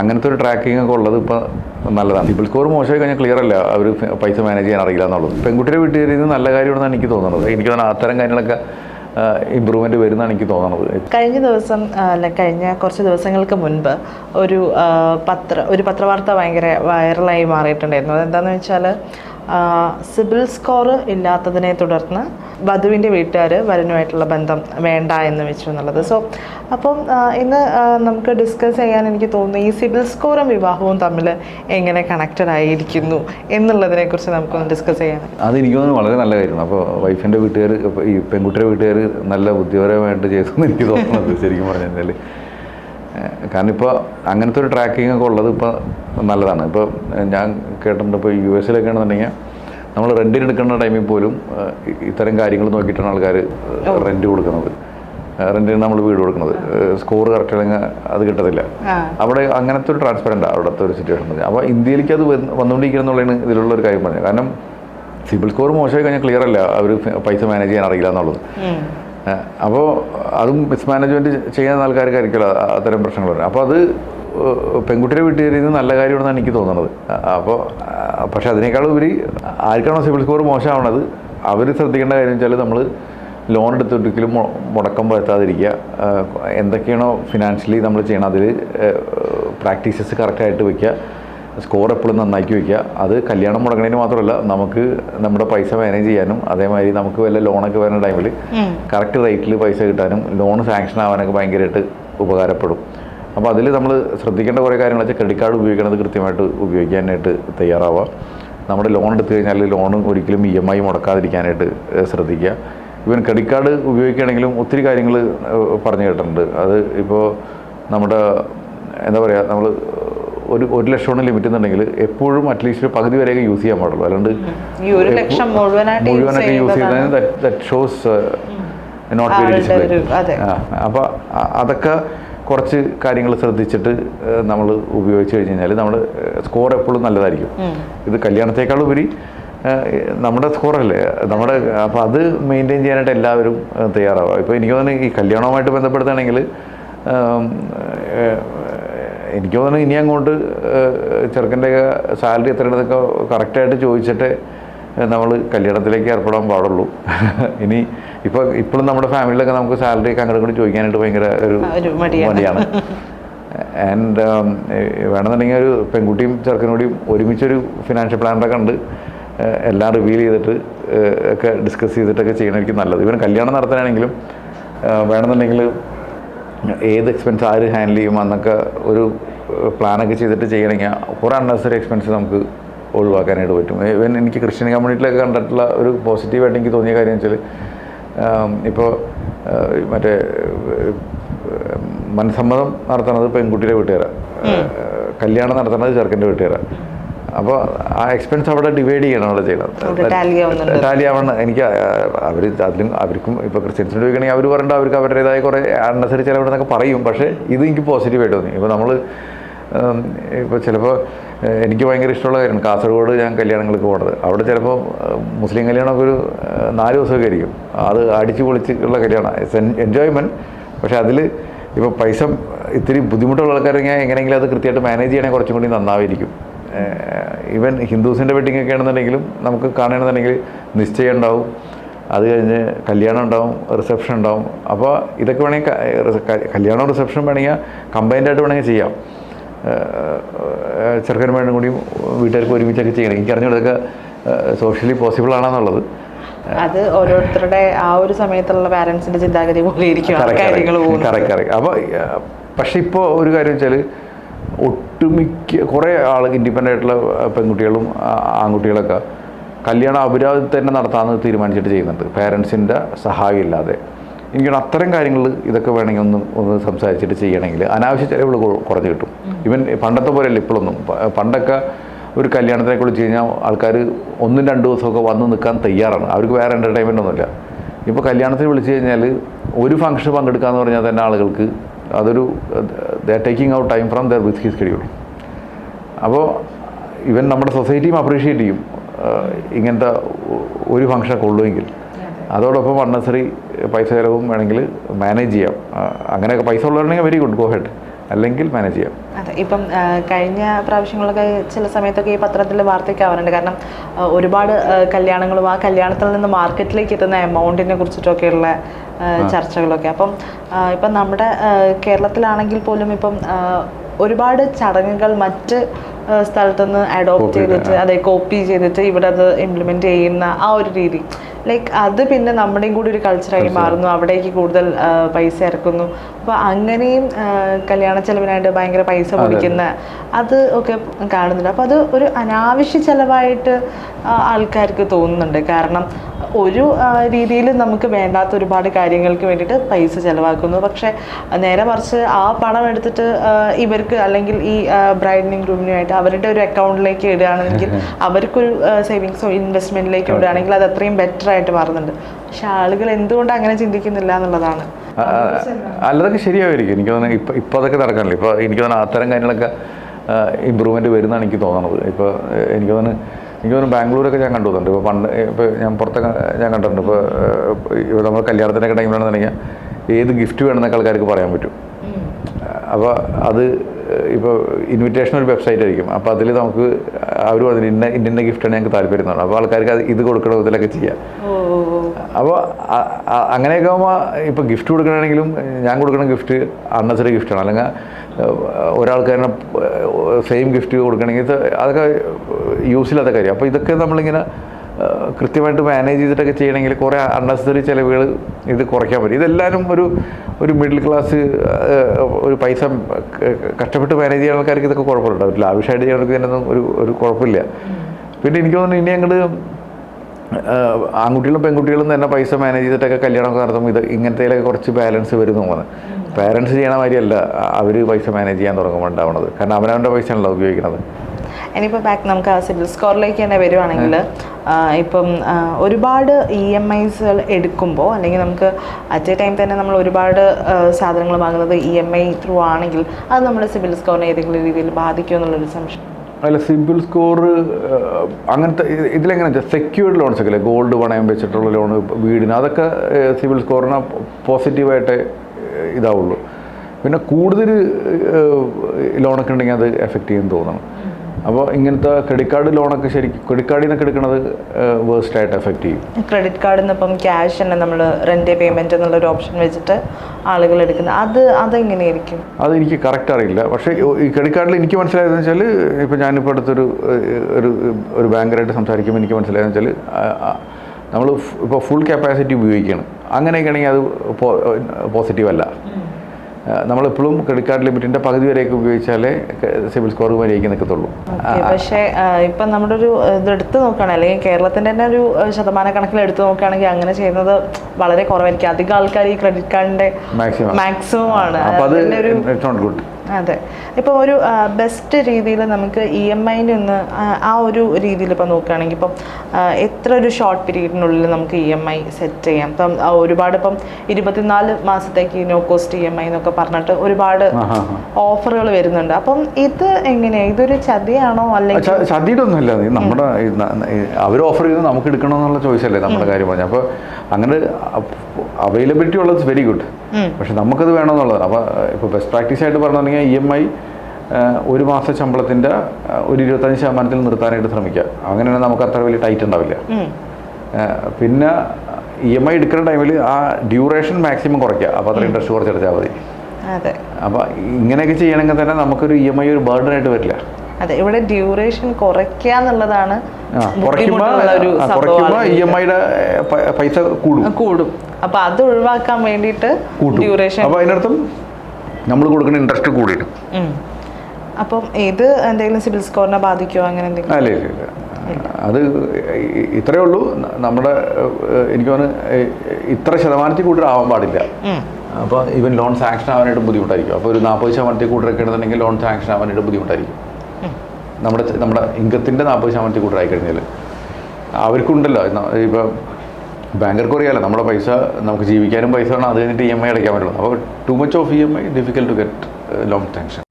അങ്ങനത്തെ ഒരു ട്രാക്കിംഗ് ഒക്കെ ഉള്ളത് ഇപ്പോൾ നല്ലതാണ്. സിബിൽ സ്കോർ മോശമായി കഴിഞ്ഞാൽ ക്ലിയർ അല്ല. അവർ പൈസ മാനേജ് ചെയ്യാൻ അറിയില്ല എന്നുള്ളത്. പെൺകുട്ടിയുടെ വീട്ടുകാരിൽ നിന്ന് നല്ല കാര്യമാണെന്നാണ് എനിക്ക് തോന്നുന്നത്. എനിക്ക് തോന്നുന്നത് അത്തരം കാര്യങ്ങളൊക്കെ ഇമ്പ്രൂവ്മെന്റ് വരുന്നതാണ് എനിക്ക് തോന്നുന്നത്. കഴിഞ്ഞ ദിവസം അല്ല കഴിഞ്ഞ കുറച്ച് ദിവസങ്ങൾക്ക് മുൻപ് ഒരു പത്ര ഒരു പത്രവാർത്ത ഭയങ്കര വൈറലായി മാറിയിട്ടുണ്ടായിരുന്നു. അതെന്താണെന്ന് വെച്ചാൽ സിബിൽ സ്കോർ ഇല്ലാത്തതിനെ തുടർന്ന് വധുവിന്റെ വീട്ടുകാർ വരനുമായിട്ടുള്ള ബന്ധം വേണ്ട എന്ന് വെച്ചു എന്നുള്ളത്. സോ അപ്പം ഇന്ന് നമുക്ക് ഡിസ്കസ് ചെയ്യാൻ എനിക്ക് തോന്നുന്നു ഈ സിബിൽ സ്കോറും വിവാഹവും തമ്മിൽ എങ്ങനെ കണക്റ്റഡ് ആയിരിക്കുന്നു എന്നുള്ളതിനെ കുറിച്ച് നമുക്കൊന്ന് ഡിസ്കസ് ചെയ്യാൻ. അത് എനിക്ക് തോന്നുന്നു വളരെ നല്ല കാര്യമാണ്. അപ്പോൾ വൈഫിന്റെ വീട്ടുകാർ ഈ പെൺകുട്ടിയുടെ വീട്ടുകാർ നല്ല ബുദ്ധിപരമായിട്ട് ചെയ്തു എനിക്ക് തോന്നുന്നത് ശരിക്കും പറഞ്ഞു കഴിഞ്ഞാൽ കാരണം ഇപ്പോൾ അങ്ങനത്തെ ഒരു ട്രാക്കിംഗ് ഒക്കെ ഉള്ളത് ഇപ്പോൾ നല്ലതാണ്. ഇപ്പോൾ ഞാൻ കേട്ടിട്ടുണ്ട് ഇപ്പോൾ യു എസിലൊക്കെ ആണെന്നുണ്ടെങ്കിൽ നമ്മൾ റെന്റിന് എടുക്കുന്ന ടൈമിൽ പോലും ഇത്തരം കാര്യങ്ങൾ നോക്കിയിട്ടാണ് ആൾക്കാർ റെന്റ് കൊടുക്കുന്നത്. റെന്റിന് നമ്മൾ വീട് കൊടുക്കുന്നത്. സ്കോർ കറക്റ്റ് അല്ലെങ്കിൽ അത് കിട്ടത്തില്ല. അവിടെ അങ്ങനത്തെ ഒരു ട്രാൻസ്പെറന്റ് അവിടുത്തെ ഒരു സിറ്റുവേഷൻ അപ്പോൾ ഇന്ത്യയിലേക്ക് അത് വന്ന് എന്നുള്ളതാണ് ഇതിലുള്ള ഒരു കാര്യം പറഞ്ഞത്. കാരണം സിബിൽ സ്കോർ മോശമായി കഴിഞ്ഞാൽ ക്ലിയർ അല്ല അവർ പൈസ മാനേജ് ചെയ്യാൻ അറിയില്ല എന്നുള്ളത്. അപ്പോൾ അതും മിസ്മാനേജ്മെന്റ് ചെയ്യുന്ന ആൾക്കാർക്കായിരിക്കുമല്ലോ അത്തരം പ്രശ്നങ്ങൾ വരും അപ്പോൾ അത് പെൺകുട്ടിയുടെ നിന്ന് നല്ല കാര്യമാണെന്നാണ് എനിക്ക് തോന്നുന്നത്. അപ്പോൾ പക്ഷേ അതിനേക്കാൾ ഉപരി ആർക്കാണോ സിവിൽ സ്കോർ മോശമാവണത് അവർ ശ്രദ്ധിക്കേണ്ട കാര്യം വെച്ചാൽ നമ്മൾ ലോൺ എടുത്തിട്ടൊരിക്കലും മുടക്കം വരുത്താതിരിക്കുക. എന്തൊക്കെയാണോ ഫിനാൻഷ്യലി നമ്മൾ ചെയ്യണം അതിൽ പ്രാക്ടീസസ് കറക്റ്റായിട്ട് വയ്ക്കുക സ്കോർ എപ്പോഴും നന്നാക്കി വയ്ക്കുക അത് കല്യാണം മുടങ്ങുന്നതിന് മാത്രമല്ല നമുക്ക് നമ്മുടെ പൈസ മാനേജ് ചെയ്യാനും അതേമാതിരി നമുക്ക് വല്ല ലോണൊക്കെ വരുന്ന ടൈമിൽ. കറക്റ്റ് റേറ്റിൽ പൈസ കിട്ടാനും ലോൺ സാങ്ഷൻ ആവാനൊക്കെ ഭയങ്കരമായിട്ട് ഉപകാരപ്പെടും. അപ്പോൾ അതിൽ നമ്മൾ ശ്രദ്ധിക്കേണ്ട കുറേ കാര്യങ്ങൾ വെച്ചാൽ ക്രെഡിറ്റ് കാർഡ് ഉപയോഗിക്കുന്നത് കൃത്യമായിട്ട് ഉപയോഗിക്കാനായിട്ട് തയ്യാറാവുക. നമ്മുടെ ലോൺ എടുത്തു കഴിഞ്ഞാൽ ലോൺ ഒരിക്കലും ഇ എം ഐ മുടക്കാതിരിക്കാനായിട്ട് ശ്രദ്ധിക്കുക. ഇവൻ ക്രെഡിറ്റ് കാർഡ് ഉപയോഗിക്കുകയാണെങ്കിലും ഒത്തിരി കാര്യങ്ങൾ പറഞ്ഞു കേട്ടിട്ടുണ്ട്. അത് ഇപ്പോൾ നമ്മുടെ എന്താ പറയുക നമ്മൾ ഒരു ഒരു ലക്ഷമാണ് ലിമിറ്റ് എന്നുണ്ടെങ്കിൽ എപ്പോഴും അറ്റ്ലീസ്റ്റ് പകുതി വരെയൊക്കെ യൂസ് ചെയ്യാൻ പാടുള്ളൂ. അല്ലാണ്ട് ലക്ഷം മുഴുവനായിട്ട് മുഴുവനൊക്കെ യൂസ് ചെയ്തതിന് that shows not very discipline. അപ്പോൾ അതൊക്കെ കുറച്ച് കാര്യങ്ങൾ ശ്രദ്ധിച്ചിട്ട് നമ്മൾ ഉപയോഗിച്ച് കഴിഞ്ഞ് കഴിഞ്ഞാൽ നമ്മൾ സ്കോർ എപ്പോഴും നല്ലതായിരിക്കും. ഇത് കല്യാണത്തേക്കാൾ ഉപരി നമ്മുടെ സ്കോറല്ലേ നമ്മുടെ അപ്പോൾ അത് മെയിന്റെയിൻ ചെയ്യാനായിട്ട് എല്ലാവരും തയ്യാറാവുക. ഇപ്പോൾ എനിക്ക് തോന്നുന്നു ഈ കല്യാണവുമായിട്ട് ബന്ധപ്പെടുത്തുകയാണെങ്കിൽ എനിക്ക് തോന്നുന്നു ഇനി അങ്ങോട്ട് ചെറുക്കന്റെ സാലറി എത്രയാണെന്നൊക്കെ കറക്റ്റായിട്ട് ചോദിച്ചിട്ട് നമ്മൾ കല്യാണത്തിലേക്ക് ഏർപ്പെടാൻ പാടുള്ളൂ. ഇനി ഇപ്പോൾ ഇപ്പോഴും നമ്മുടെ ഫാമിലിയിലൊക്കെ നമുക്ക് സാലറി ഒക്കെ അങ്ങോട്ട് കൂടി ചോദിക്കാനായിട്ട് ഭയങ്കര ഒരു മടിയാണ്. ആൻഡ് വേണമെന്നുണ്ടെങ്കിൽ ഒരു പെൺകുട്ടിയും ചെറുക്കനോടിയും ഒരുമിച്ചൊരു ഫിനാൻഷ്യൽ പ്ലാനറെ കണ്ട് എല്ലാം റിവീൽ ചെയ്തിട്ട് ഒക്കെ ഡിസ്കസ് ചെയ്തിട്ടൊക്കെ ചെയ്യണമായിരിക്കും നല്ലത്. ഇവൻ കല്യാണം നടത്താനാണെങ്കിലും വേണമെന്നുണ്ടെങ്കിൽ ഏത് എക്സ്പെൻസ് ആര് ഹാൻഡിൽ ചെയ്യും എന്നൊക്കെ ഒരു പ്ലാനൊക്കെ ചെയ്തിട്ട് ചെയ്യണമെങ്കിൽ കുറേ അൺനെസറി എക്സ്പെൻസ് നമുക്ക് ഒഴിവാക്കാനായിട്ട് പറ്റും. ഇവൻ എനിക്ക് ക്രിസ്ത്യൻ കമ്മ്യൂണിറ്റിയിലൊക്കെ കണ്ടിട്ടുള്ള ഒരു പോസിറ്റീവായിട്ട് എനിക്ക് തോന്നിയ കാര്യം വെച്ചാൽ ഇപ്പോൾ മറ്റേ മനസ്സമ്മതം നടത്തുന്നത് പെൺകുട്ടിയുടെ വീട്ടുകാരാണ് കല്യാണം നടത്തുന്നത് ചെറുക്കന്റെ വീട്ടുകാരാണ് അപ്പോൾ ആ എക്സ്പെൻസ് അവിടെ ഡിവൈഡ് ചെയ്യണം. അവിടെ ചെയ്യണം ടാലി ആവണം. എനിക്ക് അവർ അതിലും അവർക്കും ഇപ്പോൾ ക്രിസ്ത്യൻസിന് ചോദിക്കണമെങ്കിൽ അവർ പറയേണ്ട അവർക്ക് അവരുടേതായ കുറേ അണ്ണസരി ചിലവിടുന്നൊക്കെ പറയും. പക്ഷേ ഇത് എനിക്ക് പോസിറ്റീവായിട്ട് തോന്നി. ഇപ്പോൾ നമ്മൾ ഇപ്പോൾ ചിലപ്പോൾ എനിക്ക് ഭയങ്കര ഇഷ്ടമുള്ള കാര്യമാണ്. കാസർഗോഡ് ഞാൻ കല്യാണങ്ങൾക്ക് പോണത്. അവിടെ ചിലപ്പോൾ മുസ്ലിം കല്യാണമൊക്കെ ഒരു നാല് ദിവസമൊക്കെ ആയിരിക്കും. അത് അടിച്ചു പൊളിച്ചുള്ള കല്യാണം എൻജോയ്മെന്റ് പക്ഷേ അതിൽ ഇപ്പോൾ പൈസ ഇത്തിരി ബുദ്ധിമുട്ടുള്ള ആൾക്കാരെങ്കിൽ എങ്ങനെയെങ്കിലും അത് കൃത്യമായിട്ട് മാനേജ് ചെയ്യണമെങ്കിൽ കുറച്ചും കൂടി നന്നായിരിക്കും ഈവൻ ഹിന്ദുസിന്റെ വെഡിങ് ഒക്കെ ആണെന്നുണ്ടെങ്കിലും നമുക്ക് കാണണമെന്നുണ്ടെങ്കിൽ നിശ്ചയം ഉണ്ടാവും. അത് കഴിഞ്ഞ് കല്യാണം ഉണ്ടാവും റിസപ്ഷൻ ഉണ്ടാവും. അപ്പോൾ ഇതൊക്കെ വേണമെങ്കിൽ കല്യാണവും റിസപ്ഷൻ വേണമെങ്കിൽ കമ്പൈൻഡ് ആയിട്ട് വേണമെങ്കിൽ ചെയ്യാം. ചെറുക്കനും വേണ്ടും കൂടിയും വീട്ടുകാർക്ക് ഒരുമിച്ചൊക്കെ ചെയ്യണം. എനിക്ക് അറിഞ്ഞു ഇതൊക്കെ സോഷ്യലി പോസിബിൾ ആണെന്നുള്ളത്. അത് ഓരോരുത്തരുടെ ആ ഒരു സമയത്തുള്ള പാരന്റ്സിന്റെ ചിന്താഗതി പോലെ ഇരിക്കും. കാര്യങ്ങൾ അപ്പോൾ പക്ഷേ ഇപ്പോൾ ഒരു കാര്യം വെച്ചാൽ ഒട്ടുമിക്ക കുറേ ആൾ ഇൻഡിപെൻഡന്റ് ആയിട്ടുള്ള പെൺകുട്ടികളും ആൺകുട്ടികളൊക്കെ കല്യാണം അപരാധി തന്നെ നടത്താമെന്ന് തീരുമാനിച്ചിട്ട് ചെയ്യുന്നുണ്ട്. പേരൻസിന്റെ സഹായം ഇല്ലാതെ എനിക്ക് അത്തരം കാര്യങ്ങൾ ഇതൊക്കെ വേണമെങ്കിൽ ഒന്ന് ഒന്ന് സംസാരിച്ചിട്ട് ചെയ്യണമെങ്കിൽ അനാവശ്യ ചിലവുകൾ കുറഞ്ഞു കിട്ടും. ഇവൻ പണ്ടത്തെ പോലെയല്ല ഇപ്പോഴൊന്നും. പണ്ടൊക്കെ ഒരു കല്യാണത്തിനെ കുറിച്ച് കഴിഞ്ഞാൽ ആൾക്കാർ ഒന്നും രണ്ട് ദിവസമൊക്കെ വന്ന് നിൽക്കാൻ തയ്യാറാണ്. അവർക്ക് വേറെ എന്റർടൈൻമെന്റ് ഒന്നുമില്ല. ഇപ്പോൾ കല്യാണത്തിന് വിളിച്ചു കഴിഞ്ഞാൽ ഒരു ഫംഗ്ഷൻ പങ്കെടുക്കുക എന്ന് പറഞ്ഞാൽ തന്നെ ആളുകൾക്ക് അതൊരു the taking out time from their with his schedule അപ്പോൾ ഇവൻ നമ്മുടെ സൊസൈറ്റിയും അപ്രീഷിയേറ്റ് ചെയ്യും ഇങ്ങനത്തെ ഒരു ഫംഗ്ഷനൊക്കെ ഉള്ളുവെങ്കിൽ അതോടൊപ്പം അണ്ണസറി പൈസ ചിലവും വേണമെങ്കിൽ മാനേജ് ചെയ്യാം. അങ്ങനെയൊക്കെ പൈസ ഉള്ളവരുണ്ടെങ്കിൽ വെരി ഗുഡ് ഗോ ഹെഡ് അല്ലെങ്കിൽ മാനേജ് ചെയ്യാം. അതെ ഇപ്പം കഴിഞ്ഞ പ്രാവശ്യങ്ങളൊക്കെ ചില സമയത്തൊക്കെ ഈ പത്രത്തിൽ വാർത്തയൊക്കെ ആവാറുണ്ട്. കാരണം ഒരുപാട് കല്യാണങ്ങളും ആ കല്യാണത്തിൽ നിന്ന് മാർക്കറ്റിലേക്ക് എത്തുന്ന എമൗണ്ടിനെ കുറിച്ചിട്ടൊക്കെയുള്ള ചർച്ചകളൊക്കെ. അപ്പം ഇപ്പം നമ്മുടെ കേരളത്തിലാണെങ്കിൽ പോലും ഇപ്പം ഒരുപാട് ചടങ്ങുകൾ മറ്റ് സ്ഥലത്തുനിന്ന് അഡോപ്റ്റ് ചെയ്തിട്ട് അതെ കോപ്പി ചെയ്തിട്ട് ഇവിടെ അത് ഇംപ്ലിമെന്റ് ചെയ്യുന്ന ആ ഒരു രീതി. ലൈക്ക് അത് പിന്നെ നമ്മുടെയും കൂടി ഒരു കൾച്ചറായി മാറുന്നു. അവിടേക്ക് കൂടുതൽ പൈസ ഇറക്കുന്നു. അപ്പോൾ അങ്ങനെയും കല്യാണ ചെലവിനായിട്ട് ഭയങ്കര പൈസ പൊടിക്കുന്ന അത് ഒക്കെ കാണുന്നുണ്ട്. അപ്പോൾ അത് ഒരു അനാവശ്യ ചെലവായിട്ട് ആൾക്കാർക്ക് തോന്നുന്നുണ്ട്. കാരണം ഒരു രീതിയിൽ നമുക്ക് വേണ്ടാത്ത ഒരുപാട് കാര്യങ്ങൾക്ക് വേണ്ടിയിട്ട് പൈസ ചിലവാക്കുന്നു. പക്ഷേ നേരെ മറിച്ച് ആ പണം എടുത്തിട്ട് ഇവർക്ക് അല്ലെങ്കിൽ ഈ ബ്രൈഡിനും ഗ്രൂമിനുമായിട്ട് അവരുടെ ഒരു അക്കൗണ്ടിലേക്ക് ഇടുകയാണെങ്കിൽ അവർക്കൊരു സേവിങ്സോ ഇൻവെസ്റ്റ്മെന്റിലേക്ക് ഇടുകയാണെങ്കിൽ അത് അത്രയും ബെറ്റർ ആയിട്ട് മാറുന്നുണ്ട്. പക്ഷെ ആളുകൾ എന്തുകൊണ്ട് അങ്ങനെ ചിന്തിക്കുന്നില്ല എന്നുള്ളതാണ്. അല്ലതൊക്കെ ശരിയായിരിക്കും. എനിക്ക് തോന്നുന്നു ഇപ്പം ഇപ്പോൾ അതൊക്കെ നടക്കാനില്ല ഇപ്പോൾ എനിക്ക് തോന്നുന്നു അത്തരം കാര്യങ്ങളൊക്കെ ഇമ്പ്രൂവ്മെന്റ് വരുന്നതാണ് എനിക്ക് തോന്നുന്നത് ഇപ്പോൾ എനിക്ക് തോന്നുന്നു എനിക്ക് തോന്നുന്നു ബാംഗ്ലൂരൊക്കെ ഞാൻ കണ്ടു ഇപ്പോൾ പണ്ട് ഇപ്പോൾ ഞാൻ പുറത്തൊക്കെ ഞാൻ കണ്ടിട്ടുണ്ട്. ഇപ്പോൾ ഇപ്പോൾ നമ്മൾ കല്യാണത്തിനൊക്കെ ടൈമിലാണെന്നുണ്ടെങ്കിൽ ഏത് ഗിഫ്റ്റ് വേണമെന്നൊക്കെ ആൾക്കാർക്ക് പറയാൻ പറ്റും. അപ്പോൾ അത് ഇപ്പോൾ ഇൻവിറ്റേഷൻ ഒരു വെബ്സൈറ്റ് ആയിരിക്കും. അപ്പോൾ അതിൽ നമുക്ക് അവർ പറഞ്ഞിട്ട് ഇന്ന ഇന്ന ഗിഫ്റ്റാണ് ഞങ്ങൾക്ക് താല്പര്യം എന്നാണ്. അപ്പോൾ ആൾക്കാർക്ക് അത് ഇത് കൊടുക്കണ വിധത്തിലൊക്കെ ചെയ്യാം. അപ്പോൾ അങ്ങനെയൊക്കെ ആകുമ്പോൾ ഇപ്പോൾ ഗിഫ്റ്റ് കൊടുക്കണമെങ്കിലും ഞാൻ കൊടുക്കുന്ന ഗിഫ്റ്റ് അണ്ണസറി ഗിഫ്റ്റാണ് അല്ലെങ്കിൽ ഒരാൾക്ക് തന്നെ സെയിം ഗിഫ്റ്റ് കൊടുക്കണമെങ്കിൽ ഇത് അതൊക്കെ യൂസില്ലാത്ത കാര്യം. അപ്പോൾ ഇതൊക്കെ നമ്മളിങ്ങനെ കൃത്യമായിട്ട് മാനേജ് ചെയ്തിട്ടൊക്കെ ചെയ്യണമെങ്കിൽ കുറേ അൺനെസറി ചിലവുകൾ ഇത് കുറയ്ക്കാൻ പറ്റും. ഇതെല്ലാവരും ഒരു ഒരു മിഡിൽ ക്ലാസ് ഒരു പൈസ കഷ്ടപ്പെട്ട് മാനേജ് ചെയ്യുന്ന ആൾക്കാർക്ക് ഇതൊക്കെ കുഴപ്പമില്ല. ലാവിഷായിട്ട് ചെയ്യുന്നവർക്ക് ഇതിനൊന്നും ഒരു ഒരു കുഴപ്പമില്ല. പിന്നെ എനിക്ക് തോന്നുന്നു ഇനി അങ്ങോട്ട് ആൺകുട്ടികളും പെൺകുട്ടികളും തന്നെ പൈസ മാനേജ് ചെയ്തിട്ടൊക്കെ കല്യാണമൊക്കെ നടത്തുമ്പോൾ ഇത് ഇങ്ങനത്തേലൊക്കെ കുറച്ച് ബാലൻസ് വരുന്നു പോകുന്നത് പാരൻസ് ചെയ്യണ മാതിരിയല്ല അവർ പൈസ മാനേജ് ചെയ്യാൻ തുടങ്ങുമ്പോൾ ഉണ്ടാവണത്. കാരണം അവനവന്റെ പൈസയാണല്ലോ ഉപയോഗിക്കുന്നത് ഇനിയിപ്പോൾ ബാക്ക് നമുക്ക് ആ സിബിൽ സ്കോറിലേക്ക് തന്നെ വരുവാണെങ്കിൽ ഇപ്പം ഒരുപാട് ഇ എം ഐസുകൾ എടുക്കുമ്പോൾ അല്ലെങ്കിൽ നമുക്ക് അറ്റ് എ ടൈം തന്നെ നമ്മൾ ഒരുപാട് സാധനങ്ങൾ വാങ്ങുന്നത് ഇ എം ഐ ത്രൂ ആണെങ്കിൽ അത് നമ്മുടെ സിബിൽ സ്കോറിനെ ഏതെങ്കിലും രീതിയിൽ ബാധിക്കുമോ എന്നുള്ളൊരു സംശയം. അല്ല സിബിൽ സ്കോർ അങ്ങനത്തെ ഇതിലെങ്ങനെ സെക്യൂർഡ് ലോൺസ് ഒക്കെ ഗോൾഡ് പണയം വെച്ചിട്ടുള്ള ലോൺ വീടിന് അതൊക്കെ സിബിൽ സ്കോറിന് പോസിറ്റീവായിട്ട് ഇതാവുള്ളൂ. പിന്നെ കൂടുതൽ ലോണൊക്കെ ഉണ്ടെങ്കിൽ അത് എഫക്റ്റ് ചെയ്യുമെന്ന് തോന്നണം അപ്പോൾ ഇങ്ങനത്തെ ക്രെഡിറ്റ് കാർഡ് ലോണൊക്കെ ശരിക്കും ക്രെഡിറ്റ് കാർഡിൽ നിന്നൊക്കെ എടുക്കുന്നത് വേസ്റ്റ് ആയിട്ട് എഫക്റ്റ് ചെയ്യും. ക്രെഡിറ്റ് കാർഡിൽ നിന്ന് ഇപ്പം ക്യാഷ് തന്നെ നമ്മൾ റെന്റ് പേയ്മെന്റ് എന്നുള്ളൊരു ഓപ്ഷൻ വെച്ചിട്ട് ആളുകൾ എടുക്കുന്നത് അത് അതെങ്ങനെയായിരിക്കും? അതെനിക്ക് കറക്റ്റ് അറിയില്ല. പക്ഷേ ഈ ക്രെഡിറ്റ് കാർഡിൽ എനിക്ക് മനസ്സിലായതെന്ന് വെച്ചാൽ ഇപ്പോൾ ഞാനിപ്പോൾ അടുത്തൊരു ഒരു ഒരു ബാങ്കറായിട്ട് സംസാരിക്കുമ്പോൾ എനിക്ക് മനസ്സിലായതെന്ന് വെച്ചാൽ നമ്മൾ ഇപ്പോൾ ഫുൾ കപ്പാസിറ്റി ഉപയോഗിക്കുകയാണ് അങ്ങനെയൊക്കെ ആണെങ്കിൽ അത് പോസിറ്റീവ് അല്ല. നമ്മളെപ്പോഴും ക്രെഡിറ്റ് കാർഡ് ലിമിറ്റിന്റെ പകുതി വരെയൊക്കെ ഉപയോഗിച്ചാലേ സിവിൽ സ്കോർ വരെയൊക്കെ നിൽക്കത്തുള്ളൂ. പക്ഷേ ഇപ്പം നമ്മുടെ ഒരു ഇത് എടുത്ത് നോക്കുകയാണെങ്കിൽ അല്ലെങ്കിൽ കേരളത്തിന്റെ തന്നെ ഒരു ശതമാന കണക്കിൽ എടുത്ത് നോക്കുകയാണെങ്കിൽ അങ്ങനെ ചെയ്യുന്നത് വളരെ കുറവായിരിക്കും. അധികം ആൾക്കാർ ഈ ക്രെഡിറ്റ് കാർഡിന്റെ മാക്സിമം മാക്സിമം ആണ്. ഗുഡ് അതെ. ഇപ്പോൾ ഒരു ബെസ്റ്റ് രീതിയിൽ നമുക്ക് ഇ എം ഐന്റെ ഒന്ന് ആ, ഒരു രീതിയിൽ ഇപ്പൊ നോക്കുകയാണെങ്കിൽ ഇപ്പം എത്ര ഒരു ഷോർട്ട് പീരീഡിനുള്ളിൽ നമുക്ക് ഇ എം ഐ സെറ്റ് ചെയ്യാം? ഇപ്പം ഒരുപാട് ഇപ്പം ഇരുപത്തിനാല് മാസത്തേക്ക് no cost E M I എന്നൊക്കെ പറഞ്ഞിട്ട് ഒരുപാട് ഓഫറുകൾ വരുന്നുണ്ട്. അപ്പം ഇത് എങ്ങനെയാണ് ഇതൊരു ചതിയാണോ അല്ലെങ്കിൽ ചതിയുടെ ഒന്നുമില്ല നമ്മുടെ അവർ ഓഫർ ചെയ്ത് നമുക്ക് എടുക്കണമെന്നുള്ള ചോയ്സ് അല്ലേ നമ്മുടെ കാര്യം പറഞ്ഞാൽ അപ്പോൾ അങ്ങനെ അവൈലബിലിറ്റി ഉള്ളത് വെരി ഗുഡ്. പക്ഷെ നമുക്കത് വേണമെന്നുള്ളത് അപ്പോൾ ഇപ്പൊ ബെസ്റ്റ് പ്രാക്ടീസ് ആയിട്ട് പറഞ്ഞിട്ടുണ്ടെങ്കിൽ ഇ എം ഐ ഒരു മാസ ശമ്പളത്തിന്റെ ഒരു ഇരുപത്തഞ്ച് ശതമാനത്തിൽ നിർത്താനായിട്ട് ശ്രമിക്കുക. അങ്ങനെയാണെങ്കിൽ നമുക്ക് അത്ര വലിയ ടൈറ്റ് ഉണ്ടാവില്ല. പിന്നെ ഇ എം ഐ എടുക്കുന്ന ടൈമിൽ ആ ഡ്യൂറേഷൻ മാക്സിമം കുറയ്ക്കുക. അപ്പോൾ അത്ര ഇൻട്രസ്റ്റ് കുറച്ചെടുത്താൽ മതി. അപ്പോൾ ഇങ്ങനെയൊക്കെ ചെയ്യണമെങ്കിൽ തന്നെ നമുക്കൊരു ഇ എം ഐ ഒരു ബേർഡൻ ആയിട്ട് വരില്ല. അതെ ഇവിടെ ഡ്യൂറേഷൻ കുറയ്ക്കുക എന്നുള്ളതാണ് കുറയ്ക്കുമ്പോൾ ഇ എം ഐയുടെ പൈസ കൂടും. കൂടും. അപ്പൊ അത് ഒഴിവാക്കാൻ വേണ്ടിയിട്ട് ഡ്യൂറേഷൻ അപ്പോൾ അതിനർത്ഥം നമ്മൾ കൊടുക്കുന്ന ഇൻട്രസ്റ്റ് കൂടി അപ്പം ഇത് എന്തെങ്കിലും സിബിൽ സ്കോറിനെ ബാധിക്കുമോ അങ്ങനെ എന്തെങ്കിലും? അല്ല ഇല്ല അത് ഇത്രയേ ഉള്ളൂ. നമ്മുടെ എനിക്ക് തോന്നുന്നു ഇത്ര ശതമാനത്തിൽ കൂടുതൽ ആവാൻ പാടില്ല. അപ്പോൾ ഈവൻ ലോൺ സാങ്ഷൻ ആവാനായിട്ട് ബുദ്ധിമുട്ടായിരിക്കും. അപ്പോൾ ഒരു നാൽപ്പത് ശതമാനത്തിൽ കൂടുതലൊക്കെ ഉണ്ടെന്നുണ്ടെങ്കിൽ ലോൺ സാങ്ഷൻ ആവാനായിട്ട് ബുദ്ധിമുട്ടായിരിക്കും. നമ്മുടെ നമ്മുടെ ഇൻകത്തിന്റെ നാൽപ്പത് ശതമാനത്തിൽ കൂടുതലായി കഴിഞ്ഞാൽ അവർക്കുണ്ടല്ലോ ഇപ്പോൾ ബാങ്കർക്ക് അറിയാലോ നമ്മുടെ പൈസ നമുക്ക് ജീവിക്കാനും പൈസ വേണം അത് കഴിഞ്ഞിട്ട് ഇ എം ഐ അടയ്ക്കാൻ പറ്റുള്ളൂ. അപ്പോൾ too much of E M I difficult to get long sanction